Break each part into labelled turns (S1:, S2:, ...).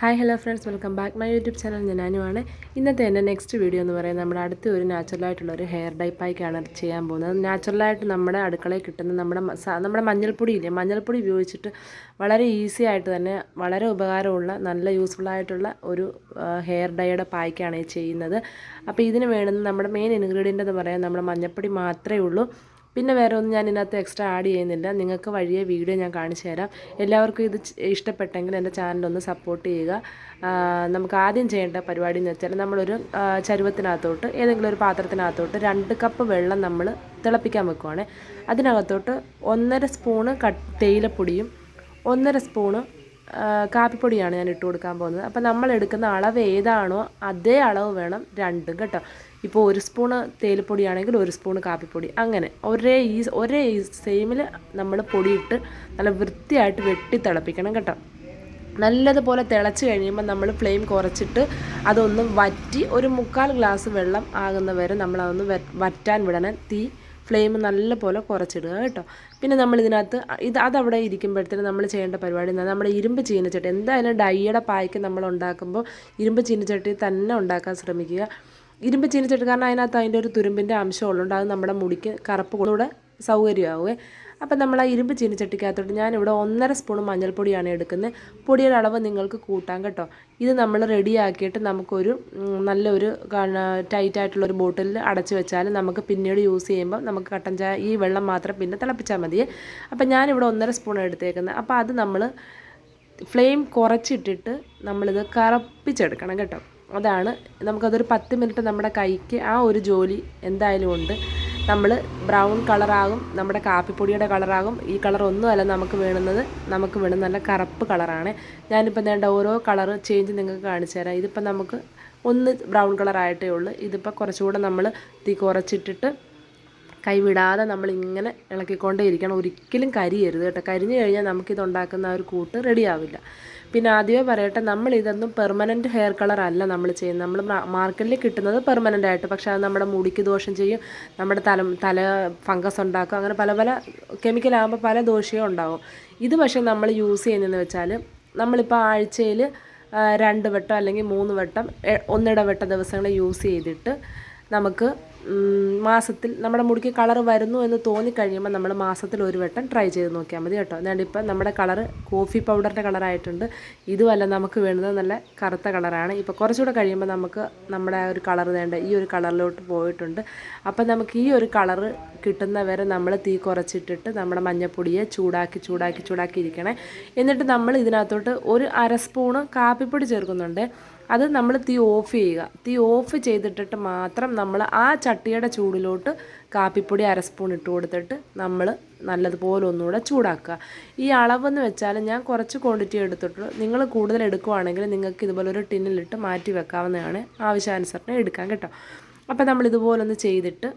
S1: Hi hello friends welcome back my YouTube channel ഞാൻ അനുവാണ്. ഇന്നത്തെ എന്റെ നെക്സ്റ്റ് വീഡിയോ എന്ന് പറയുന്നത് നമ്മുടെ അടുത്ത ഒരു നാച്ചുറലായിട്ടുള്ള ഒരു ഹെയർ ഡൈ പായ്ക്കാണ് ചെയ്യാൻ പോകുന്നത്. നാച്ചുറലായിട്ട് നമ്മുടെ അടുക്കളയിൽ കിട്ടുന്ന നമ്മുടെ നമ്മുടെ മഞ്ഞൾപ്പൊടി ഇല്ലേ? മഞ്ഞൾപ്പൊടി ഉപയോഗിച്ചിട്ട് വളരെ ഈസി ആയിട്ട് തന്നെ വളരെ ഉപകാരമുള്ള നല്ല യൂസ്ഫുൾ ആയിട്ടുള്ള ഒരു ഹെയർ ഡൈയുടെ പായ്ക്കാണ് ചെയ്യുന്നത്. അപ്പോൾ ഇതിന് വേണ്ടുന്ന നമ്മുടെ മെയിൻ ഇൻഗ്രീഡിയന്റ് എന്ന് പറയാൻ നമ്മുടെ മഞ്ഞൾപ്പൊടി മാത്രമേ ഉള്ളൂ. പിന്നെ വേറെ ഒന്നും ഞാൻ ഇതിനകത്ത് എക്സ്ട്രാ ആഡ് ചെയ്യുന്നില്ല. നിങ്ങൾക്ക് വഴിയെ വീഡിയോ ഞാൻ കാണിച്ചു തരാം. എല്ലാവർക്കും ഇത് ഇഷ്ടപ്പെട്ടെങ്കിൽ എന്റെ ചാനലൊന്ന് സപ്പോർട്ട് ചെയ്യുക. നമുക്ക് ആദ്യം ചെയ്യേണ്ട പരിപാടി എന്ന് വെച്ചാൽ നമ്മളൊരു ചരുവത്തിനകത്തോട്ട് ഏതെങ്കിലും ഒരു പാത്രത്തിനകത്തോട്ട് രണ്ട് കപ്പ് വെള്ളം നമ്മൾ തിളപ്പിക്കാൻ വെക്കുവാണ്. അതിനകത്തോട്ട് ഒന്നര സ്പൂണ് കട്ട് തേയിലപ്പൊടിയും ഒന്നര സ്പൂണ് കാപ്പിപ്പൊടിയാണ് ഞാൻ ഇട്ട് കൊടുക്കാൻ പോകുന്നത്. അപ്പോൾ നമ്മൾ എടുക്കുന്ന അളവ് ഏതാണോ അതേ അളവ് വേണം രണ്ടും കേട്ടോ. ഇപ്പോൾ ഒരു സ്പൂണ് തേയിലപ്പൊടിയാണെങ്കിൽ ഒരു സ്പൂണ് കാപ്പിപ്പൊടി. അങ്ങനെ ഒരേ ഈ ഒരേ സെയിമിൽ നമ്മൾ പൊടിയിട്ട് നല്ല വൃത്തിയായിട്ട് വെട്ടി തിളപ്പിക്കണം കേട്ടോ. നല്ലതുപോലെ തിളച്ച് കഴിയുമ്പോൾ നമ്മൾ ഫ്ലെയിം കുറച്ചിട്ട് അതൊന്ന് വറ്റി ഒരു മുക്കാൽ ഗ്ലാസ് വെള്ളം ആകുന്ന വരെ നമ്മളതൊന്ന് വറ്റാൻ വിടണം. തീ ഫ്ലെയിം നല്ലപോലെ കുറച്ചിടുക കേട്ടോ. പിന്നെ നമ്മൾ ഇതിനകത്ത് ഇത് അതവിടെ ഇരിക്കുമ്പോഴത്തേന് നമ്മൾ ചെയ്യേണ്ട പരിപാടി എന്നാൽ നമ്മുടെ ഇരുമ്പ് ചീനച്ചട്ടി. എന്തായാലും ഡൈയുടെ പായ്ക്ക് നമ്മൾ ഉണ്ടാക്കുമ്പോൾ ഇരുമ്പ് ചീനച്ചട്ടി തന്നെ ഉണ്ടാക്കാൻ ശ്രമിക്കുക. ഇരുമ്പ് ചീനിച്ചിട്ട് കാരണം അതിനകത്ത് അതിന്റെ ഒരു തുരുമ്പിന്റെ അംശം ഉള്ളതുകൊണ്ട് അത് നമ്മുടെ മുടിക്ക് കറുപ്പ് കൂടെ സൗകര്യമാവുമേ അപ്പം നമ്മൾ ആ ഇരുമ്പ് ചീനിച്ചട്ടിക്കകത്തോട്ട് ഞാനിവിടെ ഒന്നര സ്പൂൺ മഞ്ഞൾപ്പൊടിയാണ് എടുക്കുന്നത്. പൊടിയുടെ അളവ് നിങ്ങൾക്ക് കൂട്ടാം കേട്ടോ. ഇത് നമ്മൾ റെഡിയാക്കിയിട്ട് നമുക്കൊരു നല്ലൊരു ടൈറ്റ് ആയിട്ടുള്ള ഒരു ബോട്ടിലിൽ അടച്ച് വെച്ചാൽ നമുക്ക് പിന്നീട് യൂസ് ചെയ്യുമ്പോൾ നമുക്ക് കട്ടൻ ചായ ഈ വെള്ളം മാത്രം പിന്നെ തിളപ്പിച്ചാൽ മതി. അപ്പം ഞാനിവിടെ ഒന്നര സ്പൂൺ എടുത്തേക്കുന്നത്. അപ്പോൾ അത് നമ്മൾ ഫ്ലെയിം കുറച്ചിട്ടിട്ട് നമ്മളിത് കറപ്പിച്ചെടുക്കണം കേട്ടോ. അതാണ് നമുക്കതൊരു പത്ത് മിനിറ്റ് നമ്മുടെ കൈക്ക് ആ ഒരു ജോലി എന്തായാലും ഉണ്ട്. നമ്മൾ ബ്രൗൺ കളറാകും നമ്മുടെ കാപ്പിപ്പൊടിയുടെ കളറാകും. ഈ കളർ ഒന്നുമല്ല നമുക്ക് വേണുന്നത്. നമുക്ക് വേണം നല്ല കറുപ്പ് കളറാണ്. ഞാനിപ്പോൾ നേണ്ട ഓരോ കളർ ചേഞ്ച് നിങ്ങൾക്ക് കാണിച്ചു തരാം. ഇതിപ്പോൾ നമുക്ക് ഒന്ന് ബ്രൗൺ കളറായിട്ടേ ഉള്ളൂ. ഇതിപ്പോൾ കുറച്ചുകൂടെ നമ്മൾ തീ കുറച്ചിട്ടിട്ട് കൈവിടാതെ നമ്മൾ ഇങ്ങനെ ഇളക്കിക്കൊണ്ടേ ഇരിക്കണം. ഒരിക്കലും കരിയരുത് കേട്ടോ. കരിഞ്ഞു കഴിഞ്ഞാൽ നമുക്കിത് ഉണ്ടാക്കുന്ന ഒരു കൂട്ട് റെഡിയാവില്ല. പിന്നെ ആദ്യമേ പറയട്ടെ നമ്മൾ ഇതൊന്നും പെർമനന്റ് ഹെയർ കളർ അല്ല നമ്മൾ ചെയ്യുന്നത്. നമ്മൾ മാർക്കറ്റിൽ കിട്ടുന്നത് പെർമനന്റ് ആയിട്ട്. പക്ഷേ അത് നമ്മുടെ മുടിക്ക് ദോഷം ചെയ്യും നമ്മുടെ തല തല ഫംഗസ് ഉണ്ടാക്കും അങ്ങനെ പല പല കെമിക്കലാകുമ്പോൾ പല ദോഷവും ഉണ്ടാകും ഇത് പക്ഷേ നമ്മൾ യൂസ് ചെയ്യുന്നതെന്ന് വെച്ചാൽ നമ്മളിപ്പോൾ ആഴ്ചയിൽ രണ്ട് വട്ടം അല്ലെങ്കിൽ മൂന്ന് വട്ടം ഒന്നിടവട്ട ദിവസങ്ങൾ യൂസ് ചെയ്തിട്ട് നമുക്ക് മാസത്തിൽ നമ്മുടെ മുടിക്ക് കളർ വരുന്നു എന്ന് തോന്നിക്കഴിയുമ്പോൾ നമ്മൾ മാസത്തിൽ ഒരു വട്ടം ട്രൈ ചെയ്ത് നോക്കിയാൽ മതി കേട്ടോ. എന്നാണ്ട് ഇപ്പം നമ്മുടെ കളർ കോഫി പൗഡറിന്റെ കളറായിട്ടുണ്ട്. ഇതുമല്ല നമുക്ക് വേണ്ടത് നല്ല കറുത്ത കളറാണ്. ഇപ്പോൾ കുറച്ചുകൂടെ കഴിയുമ്പോൾ നമുക്ക് നമ്മുടെ ഒരു കളർ വേണ്ട ഈ ഒരു കളറിലോട്ട് പോയിട്ടുണ്ട്. അപ്പം നമുക്ക് ഈ ഒരു കളർ കിട്ടുന്ന വരെ നമ്മൾ തീ കുറച്ചിട്ടിട്ട് നമ്മുടെ മഞ്ഞപ്പൊടിയെ ചൂടാക്കി ചൂടാക്കി ചൂടാക്കി ഇരിക്കണേ. എന്നിട്ട് നമ്മൾ ഇതിനകത്തോട്ട് ഒരു അര സ്പൂണ് കാപ്പിപ്പൊടി ചേർക്കുന്നുണ്ട്. അത് നമ്മൾ തീ ഓഫ് ചെയ്യുക. തീ ഓഫ് ചെയ്തിട്ടിട്ട് മാത്രം നമ്മൾ ആ ചട്ടിയുടെ ചൂടിലോട്ട് കാപ്പിപ്പൊടി അര സ്പൂൺ ഇട്ട് കൊടുത്തിട്ട് നമ്മൾ നല്ലതുപോലെ ഒന്നുകൂടെ ചൂടാക്കുക. ഈ അളവെന്ന് വെച്ചാൽ ഞാൻ കുറച്ച് ക്വാണ്ടിറ്റി എടുത്തിട്ടുള്ളൂ നിങ്ങൾ കൂടുതൽ എടുക്കുവാണെങ്കിൽ നിങ്ങൾക്ക് ഇതുപോലെ ഒരു ടിന്നിലിട്ട് മാറ്റി വെക്കാവുന്നതാണ് ആവശ്യാനുസരണം എടുക്കാൻ കേട്ടോ. അപ്പോൾ നമ്മൾ ഇതുപോലൊന്ന് ചെയ്തിട്ട്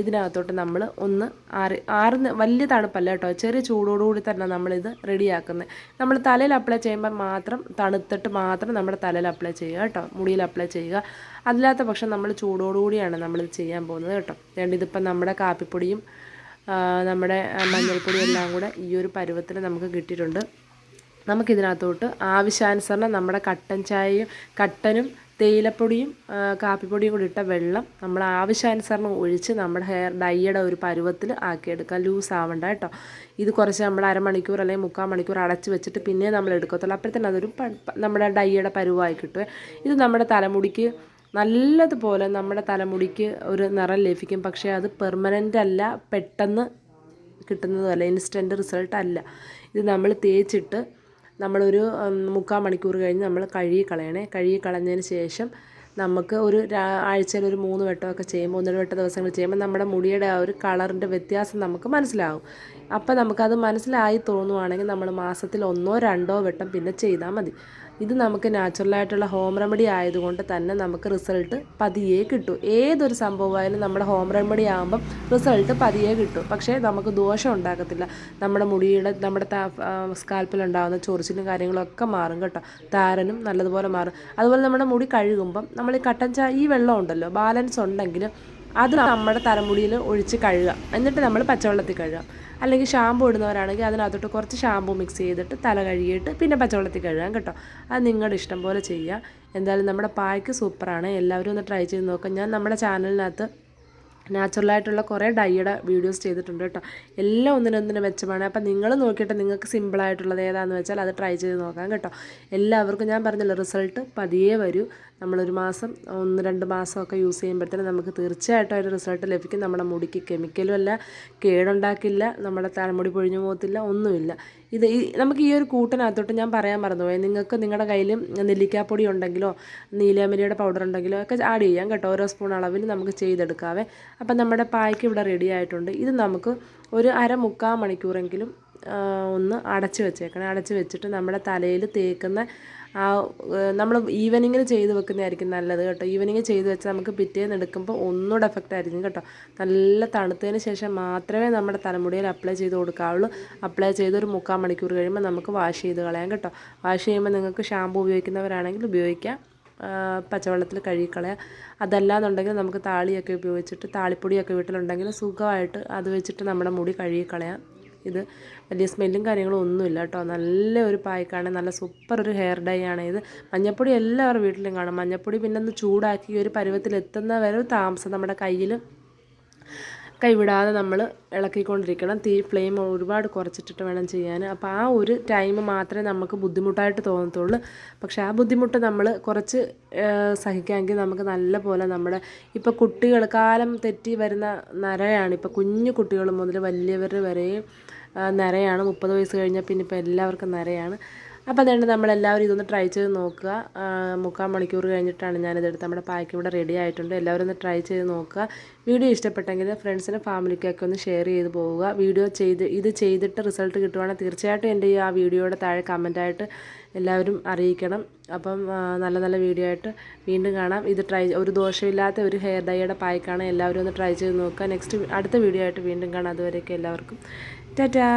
S1: ഇതിനകത്തോട്ട് നമ്മൾ ഒന്ന് ആറ് ആറുന്ന വലിയ തണുപ്പല്ല കേട്ടോ ചെറിയ ചൂടോടുകൂടി തന്നെ നമ്മളിത് റെഡിയാക്കുന്നത് നമ്മൾ തലയിൽ അപ്ലൈ ചെയ്യുമ്പോൾ മാത്രം തണുത്തിട്ട് മാത്രം നമ്മുടെ തലയിൽ അപ്ലൈ ചെയ്യുക കേട്ടോ മുടിയിൽ അപ്ലൈ ചെയ്യുക. അല്ലാത്ത പക്ഷം നമ്മൾ ചൂടോടുകൂടിയാണ് നമ്മളിത് ചെയ്യാൻ പോകുന്നത് കേട്ടോ. അതുകൊണ്ട് ഇതിപ്പം നമ്മുടെ കാപ്പിപ്പൊടിയും നമ്മുടെ മഞ്ഞൾപ്പൊടിയും എല്ലാം കൂടെ ഈ ഒരു പരുവത്തിൽ നമുക്ക് കിട്ടിയിട്ടുണ്ട്. നമുക്കിതിനകത്തോട്ട് ആവശ്യാനുസരണം നമ്മുടെ കട്ടൻ ചായയും കട്ടനും തേയിലപ്പൊടിയും കാപ്പിപ്പൊടിയും കൂടി ഇട്ട വെള്ളം നമ്മൾ ആവശ്യാനുസരണം ഒഴിച്ച് നമ്മുടെ ഹെയർ ഡൈയുടെ ഒരു പരുവത്തിൽ ആക്കിയെടുക്കുക ലൂസ് ആവണ്ട കേട്ടോ. ഇത് കുറച്ച് നമ്മൾ അരമണിക്കൂർ അല്ലെങ്കിൽ മുക്കാൽ മണിക്കൂർ അടച്ച് വെച്ചിട്ട് പിന്നെ നമ്മൾ എടുക്കത്തുള്ളൂ. അപ്പോഴത്തേനും അതൊരു നമ്മുടെ ഡൈയുടെ പരുവായി കിട്ടുക ഇത് നമ്മുടെ തലമുടിക്ക് നല്ലതുപോലെ നമ്മുടെ തലമുടിക്ക് ഒരു നിറം ലഭിക്കും. പക്ഷേ അത് പെർമനന്റ് അല്ല പെട്ടെന്ന് കിട്ടുന്നതല്ല ഇൻസ്റ്റന്റ് റിസൾട്ട് അല്ല. ഇത് നമ്മൾ തേച്ചിട്ട് നമ്മളൊരു മുക്കാൽ മണിക്കൂർ കഴിഞ്ഞ് നമ്മൾ കഴുകി കളയണേ. കഴുകി കളഞ്ഞതിന് ശേഷം നമുക്ക് ഒരു ആഴ്ചയിൽ ഒരു മൂന്ന് വട്ടമൊക്കെ ചെയ്യുമ്പോൾ ഒന്നര വട്ട ദിവസങ്ങൾ ചെയ്യുമ്പോൾ നമ്മുടെ മുടിയുടെ ആ ഒരു കളറിന്റെ വ്യത്യാസം നമുക്ക് മനസ്സിലാവും. അപ്പോൾ നമുക്കത് മനസ്സിലായി തോന്നുവാണെങ്കിൽ നമ്മൾ മാസത്തിൽ ഒന്നോ രണ്ടോ വട്ടം പിന്നെ ചെയ്താൽ മതി. ഇത് നമുക്ക് നാച്ചുറലായിട്ടുള്ള ഹോം റെമഡി ആയതുകൊണ്ട് തന്നെ നമുക്ക് റിസൾട്ട് പതിയെ കിട്ടും. ഏതൊരു സംഭവമായാലും നമ്മുടെ ഹോം റെമഡി ആകുമ്പം റിസൾട്ട് പതിയെ കിട്ടും. പക്ഷേ നമുക്ക് ദോഷം ഉണ്ടാക്കത്തില്ല നമ്മുടെ മുടിയുടെ നമ്മുടെ സ്കാൽപ്പിലുണ്ടാകുന്ന ചൊറിച്ചിലും കാര്യങ്ങളൊക്കെ മാറും കേട്ടോ. താരനും നല്ലതുപോലെ മാറും. അതുപോലെ നമ്മുടെ മുടി കഴുകുമ്പം നമ്മൾ ഈ കട്ടൻ ചായ ഈ വെള്ളം ഉണ്ടല്ലോ ബാലൻസ് ഉണ്ടെങ്കിൽ അത് നമ്മുടെ തലമുടിയിൽ ഒഴിച്ച് കഴുകുക. എന്നിട്ട് നമ്മൾ പച്ചവെള്ളത്തിൽ കഴുകാം അല്ലെങ്കിൽ ഷാമ്പു ഇടുന്നവരാണെങ്കിൽ അതിനകത്തോട്ട് കുറച്ച് ഷാമ്പു മിക്സ് ചെയ്തിട്ട് തല കഴുകിയിട്ട് പിന്നെ പച്ചവെള്ളത്തിൽ കഴുകാം കേട്ടോ. അത് നിങ്ങളുടെ ഇഷ്ടം പോലെ ചെയ്യുക. എന്തായാലും നമ്മുടെ പായ്ക്ക് സൂപ്പറാണ് എല്ലാവരും ഒന്ന് ട്രൈ ചെയ്ത് നോക്കാം. ഞാൻ നമ്മുടെ ചാനലിനകത്ത് നാച്ചുറലായിട്ടുള്ള കുറേ ഡൈയുടെ വീഡിയോസ് ചെയ്തിട്ടുണ്ട് കേട്ടോ. എല്ലാം ഒന്നിനൊന്നിനും മെച്ചമാണ്. അപ്പം നിങ്ങൾ നോക്കിയിട്ട് നിങ്ങൾക്ക് സിമ്പിളായിട്ടുള്ളത് ഏതാണെന്ന് വെച്ചാൽ അത് ട്രൈ ചെയ്ത് നോക്കാം കേട്ടോ. എല്ലാവർക്കും ഞാൻ പറഞ്ഞല്ലോ റിസൾട്ട് പതിയേ വരൂ. നമ്മളൊരു മാസം ഒന്ന് രണ്ട് മാസമൊക്കെ യൂസ് ചെയ്യുമ്പോഴത്തേനും നമുക്ക് തീർച്ചയായിട്ടും ഒരു റിസൾട്ട് ലഭിക്കും. നമ്മുടെ മുടിക്ക് കെമിക്കലും അല്ല കേടുണ്ടാക്കില്ല നമ്മുടെ തലമുടി പൊഴിഞ്ഞു പോകത്തില്ല ഒന്നുമില്ല. ഇത് ഈ നമുക്ക് ഈ ഒരു കൂട്ടിനകത്തോട്ട് ഞാൻ പറയാൻ മറന്നുപോയി. നിങ്ങൾക്ക് നിങ്ങളുടെ കയ്യിൽ നെല്ലിക്കാപ്പൊടി ഉണ്ടെങ്കിലോ നീലാമരിയുടെ പൗഡർ ഉണ്ടെങ്കിലോ ഒക്കെ ആഡ് ചെയ്യാം കേട്ടോ. ഓരോ സ്പൂൺ അളവിൽ നമുക്ക് ചെയ്തെടുക്കാവേ. അപ്പം നമ്മുടെ പായ്ക്ക് ഇവിടെ റെഡി ആയിട്ടുണ്ട്. ഇത് നമുക്ക് ഒരു അര മുക്കാൽ മണിക്കൂറെങ്കിലും ഒന്ന് അടച്ച് വെച്ചേക്കണം. അടച്ച് വെച്ചിട്ട് നമ്മുടെ തലയിൽ തേക്കുന്ന ആ നമ്മൾ ഈവനിങ്ങിൽ ചെയ്ത് വെക്കുന്നതായിരിക്കും നല്ലത് കേട്ടോ. ഈവനിങ് ചെയ്ത് വെച്ചാൽ നമുക്ക് പിറ്റേന്ന് എടുക്കുമ്പോൾ ഒന്നുകൂടെ എഫക്റ്റ് ആയിരിക്കും കേട്ടോ. നല്ല തണുത്തതിന് ശേഷം മാത്രമേ നമ്മുടെ തലമുടിയിൽ അപ്ലൈ ചെയ്ത് കൊടുക്കാവുള്ളൂ. അപ്ലൈ ചെയ്ത് ഒരു മുക്കാൽ മണിക്കൂർ കഴിയുമ്പോൾ നമുക്ക് വാഷ് ചെയ്ത് കളയാം കേട്ടോ. വാഷ് ചെയ്യുമ്പോൾ നിങ്ങൾക്ക് ഷാമ്പു ഉപയോഗിക്കുന്നവരാണെങ്കിൽ ഉപയോഗിക്കാം. പച്ചവെള്ളത്തിൽ കഴുകിക്കളയാം. അതല്ലാന്നുണ്ടെങ്കിൽ നമുക്ക് താളിയൊക്കെ ഉപയോഗിച്ചിട്ട് താളിപ്പൊടിയൊക്കെ വീട്ടിലുണ്ടെങ്കിൽ സുഖമായിട്ട് അത് വെച്ചിട്ട് നമ്മുടെ മുടി കഴുകിക്കളയാം. ഇത് വലിയ സ്മെല്ലും കാര്യങ്ങളും ഒന്നുമില്ല കേട്ടോ. നല്ല ഒരു പായ്ക്കാണ്. നല്ല സൂപ്പർ ഒരു ഹെയർ ഡൈ ആണ് ഇത്. മഞ്ഞപ്പൊടി എല്ലാവരുടെ വീട്ടിലും കാണും. മഞ്ഞപ്പൊടി പിന്നെ ഒന്ന് ചൂടാക്കി ഒരു പരുവത്തിൽ എത്തുന്ന വരെ താമസം നമ്മുടെ കയ്യിൽ കൈവിടാതെ നമ്മൾ ഇളക്കിക്കൊണ്ടിരിക്കണം. തീ ഫ്ലെയിം ഒരുപാട് കുറച്ചിട്ടിട്ട് വേണം ചെയ്യാൻ. അപ്പോൾ ആ ഒരു ടൈം മാത്രമേ നമുക്ക് ബുദ്ധിമുട്ടായിട്ട് തോന്നത്തുള്ളൂ. പക്ഷേ ആ ബുദ്ധിമുട്ട് നമ്മൾ കുറച്ച് സഹിക്കാമെങ്കിൽ നമുക്ക് നല്ല പോലെ നമ്മുടെ ഇപ്പോൾ കുട്ടികൾ കാലം തെറ്റി വരുന്ന നരയാണ്. ഇപ്പോൾ കുഞ്ഞു കുട്ടികൾ മുതൽ വലിയവർ വരെയും നരയാണ്. മുപ്പത് വയസ്സ് കഴിഞ്ഞാൽ പിന്നെ ഇപ്പോൾ എല്ലാവർക്കും നിറയാണ് അപ്പോൾ അതുകൊണ്ട് നമ്മളെല്ലാവരും ഇതൊന്ന് ട്രൈ ചെയ്ത് നോക്കുക. മുക്കാൽ മണിക്കൂർ കഴിഞ്ഞിട്ടാണ് ഞാനിതെടുത്ത് നമ്മുടെ പായ്ക്ക് ഇവിടെ റെഡി ആയിട്ടുണ്ട്. എല്ലാവരും ഒന്ന് ട്രൈ ചെയ്ത് നോക്കുക. വീഡിയോ ഇഷ്ടപ്പെട്ടെങ്കിൽ ഫ്രണ്ട്സിനും ഫാമിലിക്കൊക്കെ ഒന്ന് ഷെയർ ചെയ്ത് പോവുക. വീഡിയോ ചെയ്ത് ഇത് ചെയ്തിട്ട് റിസൾട്ട് കിട്ടുവാണെങ്കിൽ തീർച്ചയായിട്ടും എന്റെ ഈ ആ വീഡിയോയുടെ താഴെ കമന്റായിട്ട് എല്ലാവരും അറിയിക്കണം. അപ്പം നല്ല നല്ല വീഡിയോ ആയിട്ട് വീണ്ടും കാണാം. ഇത് ട്രൈ ഒരു ദോഷമില്ലാത്ത ഒരു ഹെയർ ഡൈയുടെ പായ്ക്കാണ് എല്ലാവരും ഒന്ന് ട്രൈ ചെയ്ത് നോക്കുക. നെക്സ്റ്റ് അടുത്ത വീഡിയോ ആയിട്ട് വീണ്ടും കാണാം. അതുവരെയൊക്കെ എല്ലാവർക്കും. ടാറ്റാ